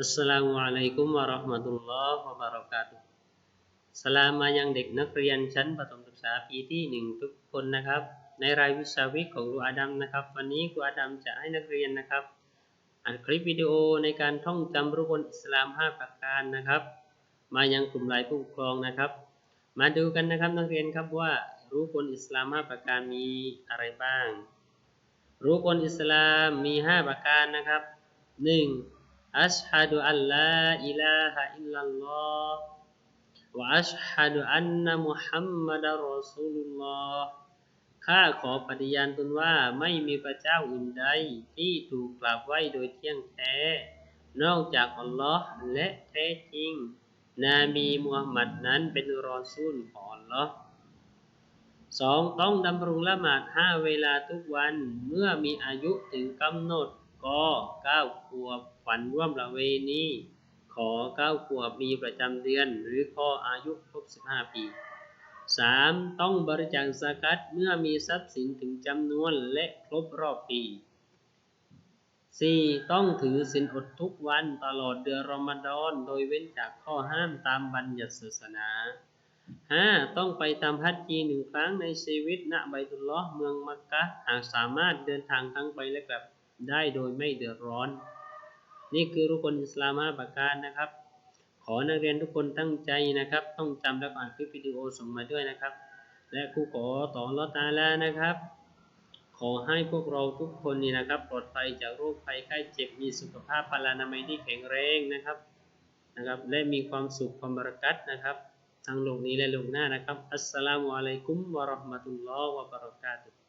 อัสสลามุอะลัยกุมวะเราะห์มะตุลลอฮ์วะบะเราะกาตุสลามมายังเด็กนักเรียนชั้นประถมศึกษาปีที่หนึ่งทุกคนนะครับ ในรายวิชาวิทย์ของครูอาดัมนะครับ วันนี้ครูอาดัมจะให้นักเรียนนะครับอ่านคลิปวิดีโอในการท่องจำรูปบนอิสลาม 5 ประการนะครับ มายังกลุ่มไลน์ผู้ปกครองนะครับ มาดูกันนะครับนักเรียนครับว่ารูปบนอิสลาม 5 ประการมีอะไรบ้างรูปบนอิสลามมี 5 ประการนะครับ 1. อัชฮะดุอัลลาอิลาฮะอิลลัลลอฮ์วะอัชฮะดุอันนะมุฮัมมัดรอซูลุลลอฮ์ข้าขอปฏิญาณตนว่าไม่มีพระเจ้าอื่นใดที่ถูกกราบไหว้โดยเที่ยงแท้ นอกจากอัลลอฮ์และแท้จริงนบีมุฮัมมัดนั้นเป็นรอซูลของอัลลอฮ์สองต้องดำรงละหมาดห้าเวลาทุกวันเมื่อมีอายุถึงกำหนด ก็เก้าขวบฝันร่วมประเวณีขอเก้าขวบมีประจำเดือน หรือข้ออายุครบสิบห้าปีสามต้องบริจาคสกัดเมื่อมีทรัพย์สินถึงจำนวนและครบรอบปี 4. ต้องถือศีลอดทุกวันตลอดเดือนรอมฎอน โดยเว้นจากข้อห้ามตามบัญญัติศาสนา 5. ต้องไปทำฮัจญีหนึ่งครั้งในชีวิตณไบตุลลอฮ์เมืองมักกะฮ์หากสามารถเดินทางทั้งไปและกลับ ได้โดยไม่เดือดร้อน นี่คือรุกลอิสลามห้าประการนะครับ ขอนักเรียนทุกคนตั้งใจนะครับ ต้องจำและอ่านคลิปวิดีโอส่งมาด้วยนะครับ และครูขอต่ออัลอตะอาลานะครับ ขอให้พวกเราทุกคนนี่นะครับ ปลอดภัยจากโรคภัยไข้เจ็บมีสุขภาพพลานามัยที่แข็งแรงนะครับนะครับ และมีความสุขความบริกัตนะครับทั้งโลกนี้และโลกหน้านะครับ อัสสลามุอะลัยกุมวะราะห์มะตุลลอฮ์วะบะเราะกาตุฮ์